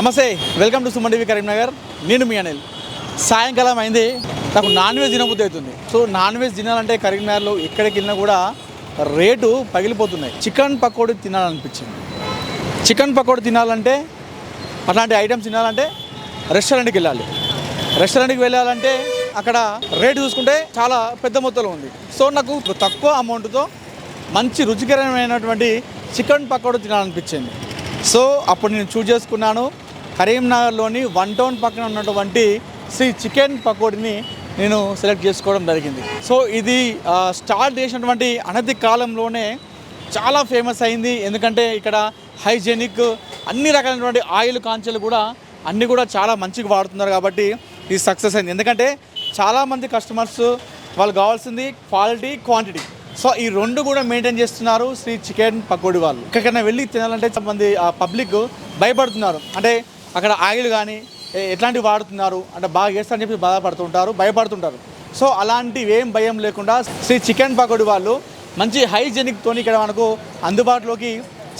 నమస్తే welcome to Suman TV Karimnagar. నేను మీ అనిల్. సాయంకాలం అయింది నాకు నాన్ వెజ్ తినబుద్ధి అవుతుంది. సో నాన్ వెజ్ తినాలంటే కరీంనగర్లో ఎక్కడికి వెళ్ళినా కూడా రేటు పగిలిపోతున్నాయి. చికెన్ పకోడీ తినాలనిపించింది. చికెన్ పకోడీ తినాలంటే అలాంటి ఐటమ్స్ తినాలంటే రెస్టారెంట్కి వెళ్ళాలి. రెస్టారెంట్కి వెళ్ళాలంటే అక్కడ రేటు చూసుకుంటే చాలా పెద్ద మొత్తంలో ఉంది. సో నాకు తక్కువ అమౌంట్తో మంచి రుచికరమైనటువంటి చికెన్ పకోడీ తినాలనిపించింది. సో అప్పుడు నేను చూజ్ చేసుకున్నాను. కరీంనగర్లోని వన్ టౌన్ పక్కన ఉన్నటువంటి శ్రీ చికెన్ పకోడీని నేను సెలెక్ట్ చేసుకోవడం జరిగింది. సో ఇది స్టార్ట్ చేసినటువంటి అనతి కాలంలోనే చాలా ఫేమస్ అయింది. ఎందుకంటే ఇక్కడ హైజెనిక్ అన్ని రకాలైనటువంటి ఆయిల్ కాంచెలు కూడా అన్నీ కూడా చాలా మంచిగా వాడుతున్నారు కాబట్టి ఇది సక్సెస్ అయింది. ఎందుకంటే చాలామంది కస్టమర్స్ వాళ్ళు కావాల్సింది క్వాలిటీ క్వాంటిటీ. సో ఈ రెండు కూడా మెయింటైన్ చేస్తున్నారు శ్రీ చికెన్ పకోడీ వాళ్ళు. ఎక్కడికైనా వెళ్ళి తినాలంటే చాలామంది పబ్లిక్ భయపడుతున్నారు. అంటే అక్కడ ఆయిల్ కానీ ఎట్లాంటివి వాడుతున్నారు అంటే బాగా చేస్తారని చెప్పి బాధపడుతుంటారు భయపడుతుంటారు. సో అలాంటివి ఏం భయం లేకుండా శ్రీ చికెన్ పకోడీ వాళ్ళు మంచి హైజెనిక్తో ఇక్కడ మనకు అందుబాటులోకి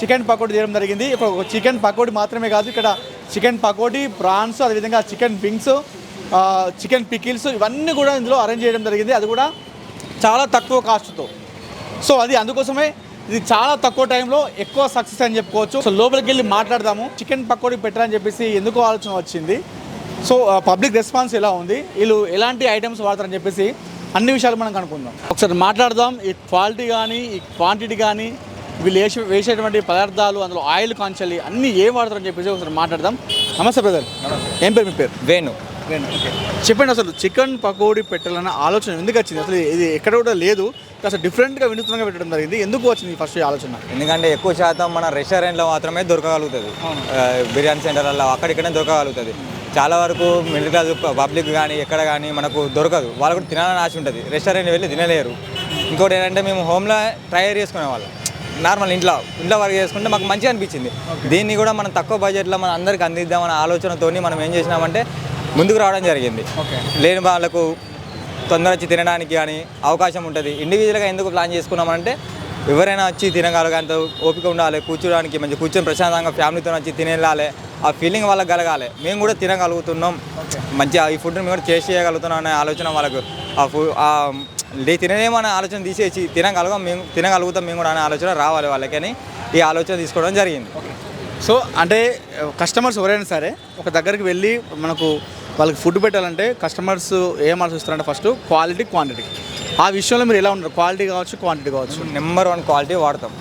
చికెన్ పకోడీ చేయడం జరిగింది. ఇక్కడ ఒక చికెన్ పకోడీ మాత్రమే కాదు ఇక్కడ చికెన్ పకోడీ ప్రాన్స్ అదేవిధంగా చికెన్ వింగ్స్ చికెన్ పికిల్స్ ఇవన్నీ కూడా ఇందులో అరేంజ్ చేయడం జరిగింది. అది కూడా చాలా తక్కువ కాస్ట్తో. సో అది అందుకోసమే ఇది చాలా తక్కువ టైంలో ఎక్కువ సక్సెస్ అని చెప్పుకోవచ్చు. సో లోపలికి వెళ్ళి మాట్లాడదాము. చికెన్ పకోడీ పెట్టాలని చెప్పేసి ఎందుకు ఆలోచన వచ్చింది. సో పబ్లిక్ రెస్పాన్స్ ఎలా ఉంది? వీళ్ళు ఎలాంటి ఐటమ్స్ వాడతారని చెప్పేసి అన్ని విషయాలు మనం కనుక్కుందాం. ఒకసారి మాట్లాడదాం. ఈ క్వాలిటీ కానీ ఈ క్వాంటిటీ కానీ వీళ్ళు వేసే వేసేటువంటి పదార్థాలు అందులో ఆయిల్ కాంచాలి అన్నీ ఏం వాడతారని చెప్పేసి ఒకసారి మాట్లాడదాం. నమస్తే బ్రదర్ ఏం పేరు మీ పేరు? వేణు. చెప్పండి. అసలు చికెన్ పకోడీ పెట్టాలన్న ఆలోచన ఎందుకు వచ్చింది? అసలు ఇది ఎక్కడ కూడా లేదు. అసలు డిఫరెంట్గా వినూత్నంగా పెట్టడం జరిగింది. ఎందుకు వచ్చింది ఫస్ట్ ఆలోచన? ఎందుకంటే ఎక్కువ శాతం మన రెస్టారెంట్లో మాత్రమే దొరకగలుగుతుంది. బిర్యానీ సెంటర్లలో అక్కడిక్కడే దొరకగలుగుతుంది. చాలా వరకు మిడిల్ క్లాస్ పబ్లిక్ కానీ ఎక్కడ కానీ మనకు దొరకదు. వాళ్ళు కూడా తినాలని ఆశ ఉంటుంది. రెస్టారెంట్ వెళ్ళి తినలేరు. ఇంకోటి ఏంటంటే మేము హోమ్లో ట్రై చేసుకునే వాళ్ళం. నార్మల్ ఇంట్లో ఇంట్లో వర్క్ చేసుకుంటే మాకు మంచిగా అనిపించింది. దీన్ని కూడా మనం తక్కువ బడ్జెట్లో మన అందరికి అందిద్దామన్న ఆలోచనతోని మనం ఏం చేసినామంటే ముందుకు రావడం జరిగింది. లేని వాళ్ళకు తొందర వచ్చి తినడానికి కానీ అవకాశం ఉంటుంది. ఇండివిజువల్గా ఎందుకు ప్లాన్ చేసుకున్నామంటే ఎవరైనా వచ్చి తినగలగా అంత ఓపిక ఉండాలి కూర్చోడానికి మంచి కూర్చొని ప్రశాంతంగా ఫ్యామిలీతో వచ్చి తినేయాలి ఆ ఫీలింగ్ వాళ్ళకి కలగాలి. మేము కూడా తినగలుగుతున్నాం. మంచిగా ఈ ఫుడ్ని మేము కూడా టేస్ట్ చేయగలుగుతున్నాం అనే ఆలోచన వాళ్ళకు. ఆ లే తినలేమనే ఆలోచన తీసేసి తినగలుగుతాం మేము తినగలుగుతాం మేము కూడా అనే ఆలోచన రావాలి వాళ్ళకి అని ఈ ఆలోచన తీసుకోవడం జరిగింది. సో అంటే కస్టమర్స్ ఎవరైనా సరే ఒక దగ్గరికి వెళ్ళి మనకు వాళ్ళకి ఫుడ్ పెట్టాలంటే కస్టమర్స్ ఏం ఆలోచిస్తారంటే ఫస్ట్ క్వాలిటీ క్వాంటిటీ ఆ విషయంలో మీరు ఎలా ఉన్నారు? క్వాలిటీ కావచ్చు క్వాంటిటీ కావచ్చు? నెంబర్ వన్ క్వాలిటీ వాడతాం.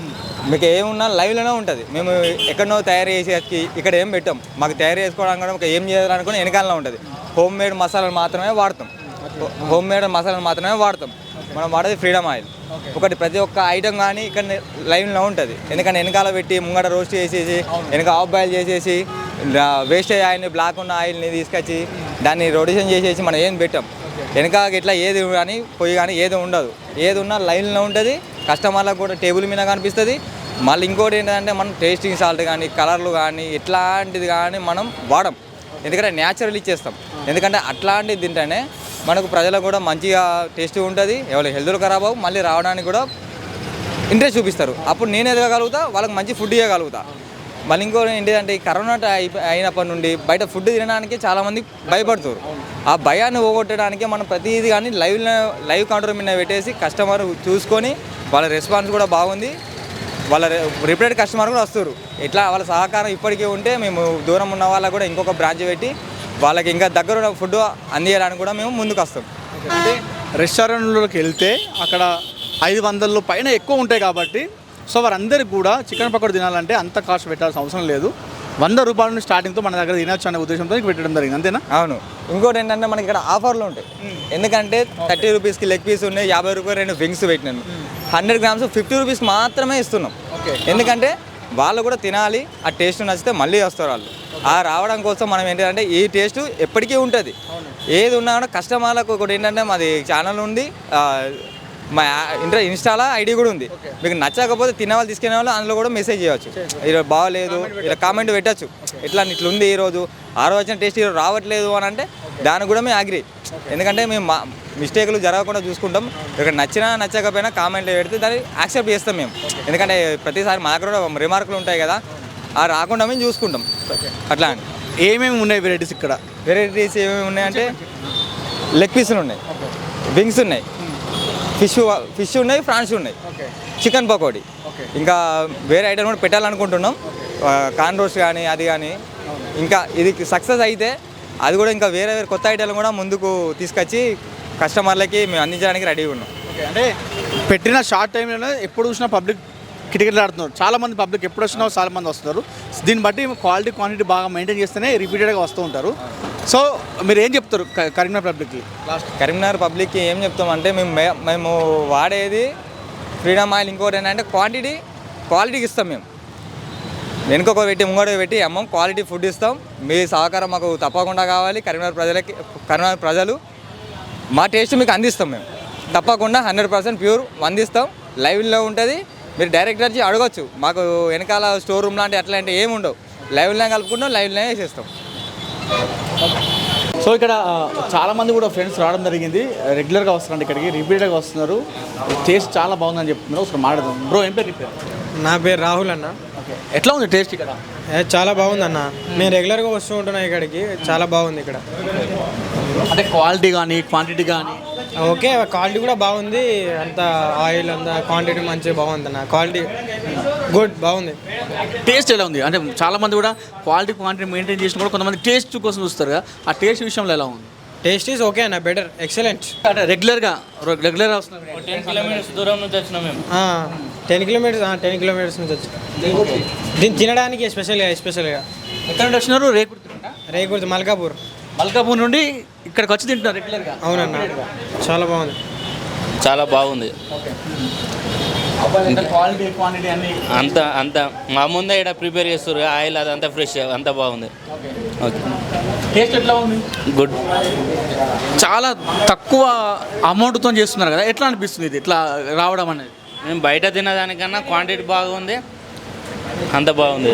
మీకు ఏమున్నా లైవ్లోనే ఉంటుంది. మేము ఎక్కడనో తయారు చేసేసి ఇక్కడ ఏం పెట్టాం. మాకు తయారు చేసుకోవడానికి కూడా ఏం చేయాలనుకుని వెనకాలలో ఉంటుంది. హోమ్ మేడ్ మసాలాలు మాత్రమే వాడతాం. హోమ్ మేడ్ మసాలాలు మాత్రమే వాడతాం. మనం వాడేది ఫ్రీడమ్ ఆయిల్ ఒకటి ప్రతి ఒక్క ఐటమ్ కానీ ఇక్కడ లైవ్లో ఉంటుంది. ఎందుకంటే వెనకాల పెట్టి ముంగట రోస్ట్ చేసేసి వెనక ఆఫ్ బాయిల్ చేసేసి వేస్ట్ ఆయిల్ని బ్లాక్ ఉన్న ఆయిల్ని తీసుకొచ్చి దాన్ని రొటేషన్ చేసేసి మనం ఏం పెట్టాం. వెనక ఇట్లా ఏది కానీ పొయ్యి కానీ ఏది ఉండదు. ఏది ఉన్నా లైన్లో ఉంటుంది. కస్టమర్లకు కూడా టేబుల్ మీద కనిపిస్తుంది. మళ్ళీ ఇంకోటి ఏంటంటే మనం టేస్టింగ్ సాల్ట్ కానీ కలర్లు కానీ ఎట్లాంటిది కానీ మనం వాడం. ఎందుకంటే న్యాచురల్ ఇచ్చేస్తాం. ఎందుకంటే అట్లాంటిది తింటేనే మనకు ప్రజలకు కూడా మంచిగా టేస్ట్ ఉంటుంది. ఎవరి హెల్త్లు ఖరాబ్ అవ్వు మళ్ళీ రావడానికి కూడా ఇంట్రెస్ట్ చూపిస్తారు. అప్పుడు నేను ఎదగలుగుతా వాళ్ళకి మంచి ఫుడ్ ఇవ్వగలుగుతా మళ్ళీ ఇంకో ఏంటిదంటే ఈ కరోనా అయినప్పటి నుండి బయట ఫుడ్ తినడానికి చాలామంది భయపడుతారు ఆ భయాన్ని పోగొట్టడానికి మనం ప్రతిదీ కానీ లైవ్ లైవ్ కౌంటర్ మీద పెట్టేసి కస్టమర్ చూసుకొని వాళ్ళ రెస్పాన్స్ కూడా బాగుంది. వాళ్ళ రిపీటెడ్ కస్టమర్ కూడా వస్తారు ఇట్లా వాళ్ళ సహకారం ఇప్పటికీ ఉంటే మేము దూరం ఉన్న వాళ్ళకు కూడా ఇంకొక బ్రాంచ్ పెట్టి వాళ్ళకి ఇంకా దగ్గర ఫుడ్ అందించడానికి కూడా మేము ముందుకు వస్తాం అంటే రెస్టారెంట్లోకి వెళ్తే అక్కడ ఐదు వందల పైన ఎక్కువ ఉంటాయి కాబట్టి సో వారందరికి కూడా చికెన్ పకోడీ తినాలంటే అంత కాస్ట్ పెట్టాల్సిన అవసరం లేదు. వంద రూపాయల నుండి స్టార్టింగ్తో మన దగ్గర తినొచ్చు అనే ఉద్దేశంతో పెట్టడం జరిగింది అంతేనా? అవును. ఇంకోటి ఏంటంటే మనకి ఇక్కడ ఆఫర్లు ఉంటాయి. ఎందుకంటే థర్టీ రూపీస్కి లెగ్ పీస్ ఉన్నాయి యాభై రూపాయలు రెండు వింగ్స్ పెట్టినాను. హండ్రెడ్ గ్రామ్స్ ఫిఫ్టీ రూపీస్ మాత్రమే ఇస్తున్నాం. ఓకే. ఎందుకంటే వాళ్ళు కూడా తినాలి ఆ టేస్ట్ నచ్చితే మళ్ళీ వస్తారు వాళ్ళు. ఆ రావడం కోసం మనం ఏంటంటే ఈ టేస్ట్ ఎప్పటికీ ఉంటుంది. ఏది ఉన్నా కూడా కస్టమర్లకు ఒకటి ఏంటంటే మాది ఛానల్ ఉంది మా ఇంటర్ ఇన్స్టాలో ఐడి కూడా ఉంది. మీకు నచ్చకపోతే తినే వాళ్ళు తీసుకునే వాళ్ళు అందులో కూడా మెసేజ్ చేయవచ్చు ఈరోజు బాగలేదు ఇలా కామెంట్ పెట్టచ్చు. ఇట్లా ఇట్లా ఉంది ఈరోజు ఆ రోజు వచ్చిన టేస్ట్ ఈరోజు రావట్లేదు అని అంటే దానికి కూడా మేము అగ్రి ఎందుకంటే మేము మా మిస్టేక్లు జరగకుండా చూసుకుంటాం. ఇక్కడ నచ్చినా నచ్చకపోయినా కామెంట్లు పెడితే దాన్ని యాక్సెప్ట్ చేస్తాం మేము. ఎందుకంటే ప్రతిసారి మా దగ్గర కూడా రిమార్కులు ఉంటాయి కదా. ఆ రాకుండా మేము చూసుకుంటాం. అట్లా అని. ఏమేమి ఉన్నాయి వెరైటీస్ ఇక్కడ? వెరైటీస్ ఏమేమి ఉన్నాయంటే లెగ్ పీసులు ఉన్నాయి. వింగ్స్ ఉన్నాయి. ఫిష్ ఫిష్ ఉన్నాయి ఫ్రాన్స్ ఉన్నాయి. చికెన్ పకోడీ. ఇంకా వేరే ఐటమ్ కూడా పెట్టాలనుకుంటున్నాం. కాన్ రోస్ట్ కానీ అది కానీ. ఇంకా ఇది సక్సెస్ అయితే అది కూడా ఇంకా వేరే వేరే కొత్త ఐటెంలు కూడా ముందుకు తీసుకొచ్చి కస్టమర్లకి మేము అందించడానికి రెడీగా ఉన్నాం. అంటే పెట్టిన షార్ట్ టైంలోనే ఎప్పుడు చూసినా పబ్లిక్ కిటకిటలు ఆడుతున్నారు. చాలా మంది పబ్లిక్ ఎప్పుడు వచ్చినా చాలా మంది వస్తారు దీన్ని బట్టి క్వాలిటీ క్వాంటిటీ బాగా మెయింటైన్ చేస్తేనే రిపీటెడ్గా వస్తూ ఉంటారు. సో మీరు ఏం చెప్తారు కరీంనగర్ పబ్లిక్కి? లాస్ట్. కరీంనగర్ పబ్లిక్కి ఏం చెప్తామంటే మేము మేము వాడేది ఫ్రీడమ్ ఆయిల్ ఇంకోటి ఏంటంటే క్వాంటిటీ క్వాలిటీకి ఇస్తాం మేము. వెనుక పెట్టి ముంగడ పెట్టి అమ్మం క్వాలిటీ ఫుడ్ ఇస్తాం. మీ సహకారం మాకు తప్పకుండా కావాలి. కరీంనగర్ ప్రజలకి కరీంనగర్ ప్రజలు మా టేస్ట్ మీకు అందిస్తాం మేము. తప్పకుండా హండ్రెడ్ పర్సెంట్ ప్యూర్ అందిస్తాం. లైవ్లో ఉంటుంది. మీరు డైరెక్ట్ వచ్చి అడగొచ్చు. మాకు వెనకాల స్టోర్ రూమ్ లాంటి అట్లాంటి ఏమి ఉండవు. లైవ్లో కలుపుకుంటాం లైవ్లోనే వేసేస్తాం సో ఇక్కడ ఆ, చాలా మంది కూడా ఫ్రెండ్స్ రావడం జరిగింది. రెగ్యులర్గా వస్తున్నారు ఇక్కడికి రిపీటెడ్గా వస్తున్నారు. టేస్ట్ చాలా బాగుందని చెప్తున్నారు. ఒకసారి మాట్లాడదాం. బ్రో ఏం పేరు నీ పేరు? రాహుల్ అన్న. ఓకే ఎట్లా ఉంది టేస్ట్ ఇక్కడ? చాలా బాగుంది అన్న. నేను రెగ్యులర్గా వస్తూ ఉంటున్నా ఇక్కడికి. చాలా బాగుంది ఇక్కడ. అంటే క్వాలిటీ కానీ క్వాంటిటీ కానీ ఓకే క్వాలిటీ కూడా బాగుంది. అంత ఆయిల్ అంత క్వాంటిటీ మంచిగా బాగుంది అన్న. క్వాలిటీ గుడ్ బాగుంది. టేస్ట్ ఎలా ఉంది? అంటే చాలా మంది కూడా క్వాలిటీ క్వాంటిటీ మెయింటైన్ చేసిన కూడా కొంతమంది టేస్ట్ కోసం చూస్తారు కదా. ఆ టేస్ట్ విషయంలో ఎలా ఉంది? టేస్ట్ ఈజ్ ఓకే అన్న బెటర్ ఎక్సలెంట్ అంటే రెగ్యులర్గా రెగ్యులర్గా వస్తున్నారు టెన్ కిలోమీటర్స్ దూరం నుంచి వచ్చినాం మేము. టెన్ కిలోమీటర్స్ టెన్ కిలోమీటర్స్ నుంచి వచ్చి. దీన్ని తినడానికి ఎస్పెషల్గా ఎస్పెషల్గా ఎక్కడ వచ్చినారు? రేకుర్తి రేగుర్తి మల్కాపూర్. మల్కాపూర్ నుండి ఇక్కడికి వచ్చి తింటున్నారు రెగ్యులర్గా. అవునన్న. చాలా బాగుంది. చాలా బాగుంది. క్వాలిటీ క్వాంటిటీ అన్ని అంత అంత మా ముందే ఇక్కడ ప్రిపేర్ చేస్తారు ఆయిల్ అదంతా ఫ్రెష్ అంతా బాగుంది. ఓకే. టేస్ట్ ఎట్లా ఉంది? గుడ్. చాలా తక్కువ అమౌంట్తో చేస్తున్నారు కదా. ఎట్లా అనిపిస్తుంది ఇది? ఇట్లా రావడం అనేది? మేము బయట తినదానికన్నా క్వాంటిటీ బాగుంది. అంత బాగుంది.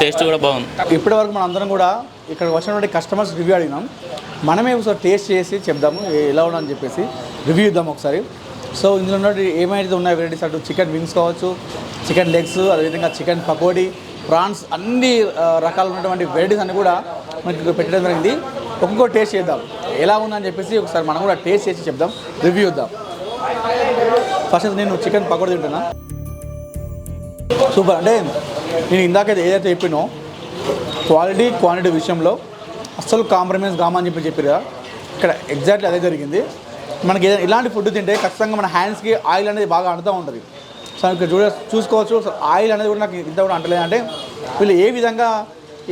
టేస్ట్ కూడా బాగుంది. ఇప్పటి వరకు మనం అందరం కూడా ఇక్కడ వచ్చినటువంటి కస్టమర్స్ రివ్యూ అడిగినాం. మనమే ఒకసారి టేస్ట్ చేసి చెప్దాము ఎలా ఎలా ఉందని చెప్పేసి రివ్యూ ఇద్దాం ఒకసారి. సో ఇందులో ఉన్నటువంటి ఏమైతే ఉన్నాయి వెరైటీస్ అటు చికెన్ వింగ్స్ కావచ్చు చికెన్ లెగ్స్ అదేవిధంగా చికెన్ పకోడీ ప్రాన్స్ అన్ని రకాలు ఉన్నటువంటి వెరైటీస్ అన్ని కూడా మనకి పెట్టడం జరిగింది. ఒక్కొక్క టేస్ట్ చేద్దాం. ఎలా ఉందని చెప్పేసి ఒకసారి మనం కూడా టేస్ట్ చేసి చెప్దాం రివ్యూ ఇద్దాం. ఫస్ట్ నేను చికెన్ పకోడీ తింటున్నా. సూపర్. అంటే నేను ఇందాక ఏదైతే చెప్పినో క్వాలిటీ క్వాంటిటీ విషయంలో అస్సలు కాంప్రమైజ్ కామని చెప్పి చెప్పారు కదా. ఇక్కడ ఎగ్జాక్ట్లీ అదే జరిగింది. మనకి ఏదైనా ఇలాంటి ఫుడ్ తింటే ఖచ్చితంగా మన హ్యాండ్స్కి ఆయిల్ అనేది బాగా అంటుతూ ఉంటుంది. సో ఇక్కడ చూడ చూసుకోవచ్చు. ఆయిల్ అనేది కూడా నాకు ఇంత కూడా అంటలేదు. అంటే వీళ్ళు ఏ విధంగా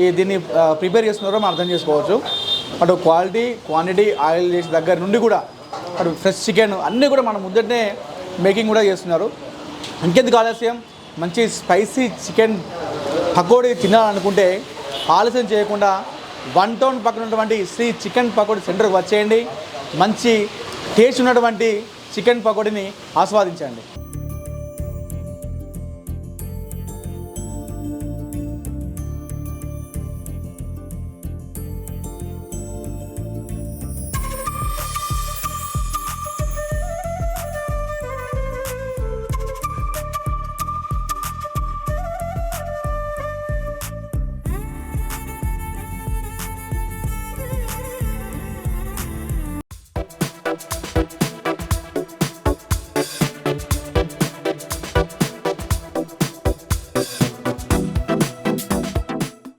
ఈ దీన్ని ప్రిపేర్ చేస్తున్నారో మనం అర్థం చేసుకోవచ్చు. అటు క్వాలిటీ క్వాంటిటీ ఆయిల్ చేసే దగ్గర నుండి కూడా అటు ఫ్రెష్ చికెన్ అన్నీ కూడా మనం ముద్దటనే మేకింగ్ కూడా చేస్తున్నారు. ఇంకెందుకు ఆలస్యం? మంచి స్పైసీ చికెన్ పకోడీ తినాలనుకుంటే ఆలస్యం చేయకుండా వన్ టౌన్ పక్కన ఉన్నటువంటి శ్రీ చికెన్ పకోడీ సెంటర్కి వచ్చేయండి. మంచి టేస్ట్ ఉన్నటువంటి చికెన్ పకోడీని ఆస్వాదించండి.